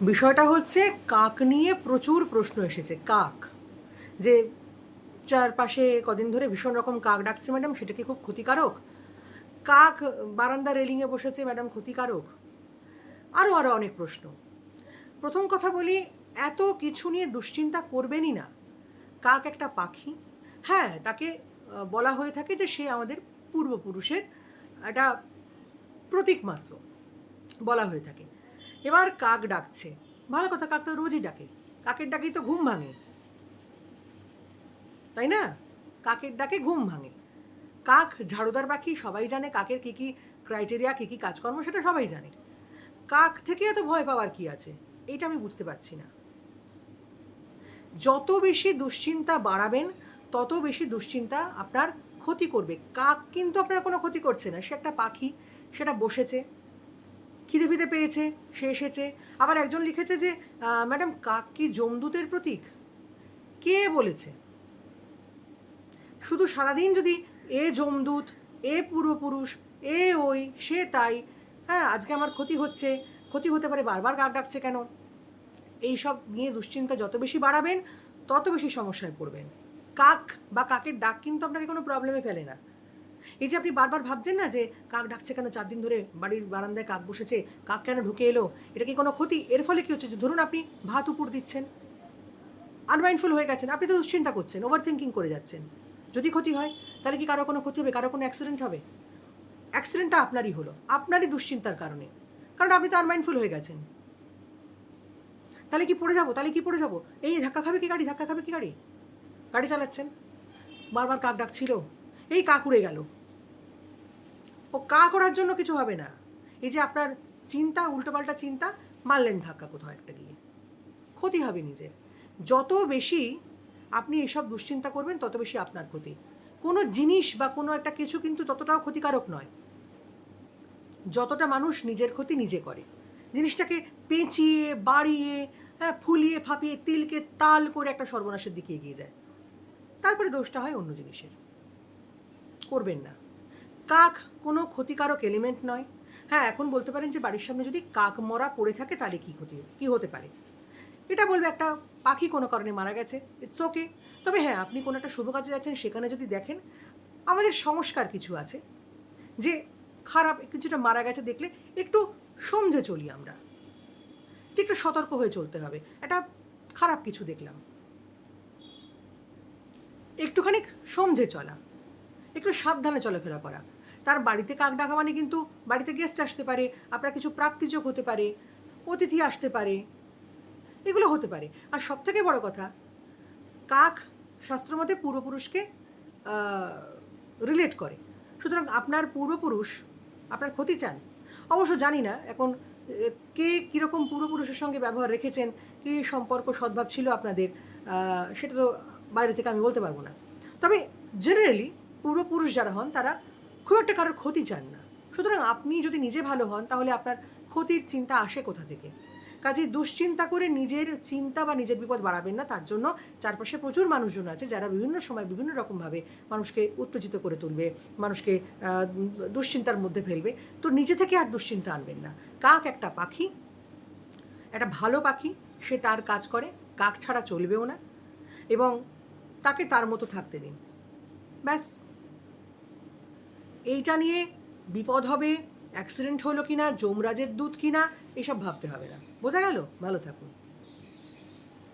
বিষয়টা হচ্ছে কাক নিয়ে প্রচুর প্রশ্ন এসেছে, কাক। যে চারপাশে কদিন ধরে ভীষণ রকম কাক ডাকছে ম্যাডাম, সেটা কি খুব ক্ষতিকারক? কাক বারান্দা রেলিংয়ে বসেছে ম্যাডাম, ক্ষতিকারক? আরও আরও অনেক প্রশ্ন। প্রথম কথা বলি, এত কিছু নিয়ে দুশ্চিন্তা করবেনই না। কাক একটা পাখি। হ্যাঁ তাকে বলা হয়ে থাকে যে সে আমাদের পূর্বপুরুষের একটা প্রতীক মাত্র বলা হয়ে থাকে। এবার কাক ডাকছে। ভালো কথা, কাক তো রোজই ডাকে। কাকের ডাকেই তো ঘুম ভাঙে। তাই না? কাকের ডাকে ঘুম ভাঙে। কাক ঝাড়ুদার পাখি, সবাই জানে কাকের কী কী ক্রাইটেরিয়া কী কী কাজকর্ম, সেটা সবাই জানে। কাক থেকে এত ভয় পাওয়ার কি আছে? এইটা আমি বুঝতে পারছি না। যত বেশি দুশ্চিন্তা বাড়াবেন, তত বেশি দুশ্চিন্তা আপনার ক্ষতি করবে। কাক কিন্তু আপনার কোনো ক্ষতি করছে না। সে একটা পাখি, সেটা বসেছে খিদে ফিদে পেয়েছে, সে এসেছে। আবার একজন লিখেছে যে ম্যাডাম, কাক কি জমদূতের প্রতীক। কে বলেছে? শুধু সারাদিন যদি এ জমদূত, এ পূর্বপুরুষ, এ ওই, সে তাই হ্যাঁ আজকে আমার ক্ষতি হচ্ছে, ক্ষতি হতে পারে, বারবার কাক ডাকছে কেন? এইসব নিয়ে দুশ্চিন্তা যত বেশি বাড়াবেন, তত বেশি সমস্যায় পড়বেন। কাক বা কাকের ডাক কিন্তু আপনাকে কোনো প্রবলেমে ফেলে না। এই যে আপনি বারবার ভাবছেন না যে কাক ডাকছে কেন? চার দিন ধরে বাড়ির বারান্দায় কাক বসেছে, কাক কেন ঢুকে এলো? এটা কি কোনো ক্ষতি? এর ফলে কি হচ্ছে? যে ধরুন আপনি ভাত উপর দিচ্ছেন আনমাইন্ডফুল হয়ে গেছেন, আপনি তো দুশ্চিন্তা করছেন ওভার থিঙ্কিং করে যাচ্ছেন। যদি ক্ষতি হয়, তাহলে কি কারও কোনো ক্ষতি হবে? কারও কোনো অ্যাক্সিডেন্ট হবে? অ্যাক্সিডেন্টটা আপনারই হলো, আপনারই দুশ্চিন্তার কারণে। কারণ আপনি তো আনমাইন্ডফুল হয়ে গেছেন। তাহলে কি পড়ে যাব? তাহলে কি পড়ে যাব? এই ধাক্কা খাবে কি গাড়ি? ধাক্কা খাবে কি গাড়ি? গাড়ি চালাচ্ছেন? বারবার কাক ডাকছিল, এই কাক উড়ে গেল। ও কা করার জন্য কিছু হবে না। এই যে আপনার চিন্তা, উল্টোপাল্টা চিন্তা, মারলেন ধাক্কা কোথাও একটা গিয়ে। ক্ষতি হবে নিজের। যত বেশি আপনি এসব দুশ্চিন্তা করবেন, তত বেশি আপনার ক্ষতি। কোনো জিনিস বা কোনো একটা কিছু কিন্তু ততটাও ক্ষতিকারক নয়। যতটা মানুষ নিজের ক্ষতি নিজে করে। জিনিসটাকে পেঁচিয়ে, বাড়িয়ে হ্যাঁ ফুলিয়ে, ফাঁপিয়ে, তিলকে, তাল করে একটা সর্বনাশের দিকে এগিয়ে যায়। তারপরে দোষটা হয় অন্য জিনিসের। করবেন না। কাক কোনো ক্ষতিকারক এলিমেন্ট নয়। হ্যাঁ এখন বলতে পারেন যে বাড়ির সামনে যদি কাক মরা পড়ে থাকে, তাহলে কী ক্ষতি কী হতে পারে? এটা বলবে একটা পাখি কোনো কারণে মারা গেছে। ইটস ওকে তবে হ্যাঁ আপনি কোনো একটা শুভ কাজে যাচ্ছেন, সেখানে যদি দেখেন, আমাদের সংস্কার কিছু আছে। যে খারাপ কিছুটা মারা গেছে দেখলে একটু সমঝে চলি আমরা। যে একটু সতর্ক হয়ে চলতে হবে। একটা খারাপ কিছু দেখলাম। একটুখানি সমঝে চলা। একটু সাবধানে চলাফেরা করা। তার বাড়িতে কাক ডাকা মানে কিন্তু বাড়িতে গেস্ট আসতে পারে, আপনার কিছু প্রাপ্তিযোগ হতে পারে, অতিথি আসতে পারে, এগুলো হতে পারে। আর সব থেকে বড় কথা, কাক শাস্ত্রমতে পূর্বপুরুষকে রিলেট করে। সুতরাং আপনার পূর্বপুরুষ, আপনার ক্ষতি চান। অবশ্য জানি না এখন কে কীরকম পূর্বপুরুষের সঙ্গে ব্যবহার রেখেছেন, কী সম্পর্ক সদ্ভাব ছিল আপনাদের সেটা তো বাইরে থেকে আমি বলতে পারব না। তবে জেনারেলি পূর্বপুরুষ যারা হন, তারা খুব একটা কারোর ক্ষতি চান না। সুতরাং আপনি যদি নিজে ভালো হন, তাহলে আপনার ক্ষতির চিন্তা আসে কোথা থেকে? কাজে দুশ্চিন্তা করে নিজের চিন্তা বা নিজের বিপদ বাড়াবেন না, তার জন্য চারপাশে প্রচুর মানুষজন আছে যারা বিভিন্ন সময় বিভিন্ন রকমভাবে মানুষকে উত্তেজিত করে তুলবে, মানুষকে দুশ্চিন্তার মধ্যে ফেলবে। তো নিজে থেকে আর দুশ্চিন্তা আনবেন না। কাক একটা পাখি, একটা ভালো পাখি, সে তার কাজ করে, কাক ছাড়া চলবেও না এবং তাকে তার মতো থাকতে দিন। ব্যাস। এইটা নিয়ে বিপদ হবে অ্যাক্সিডেন্ট হলো কিনা, যমরাজের দুধ কিনা, এসব ভাবতে হবে না। বোঝা গেল? ভালো থাকুন।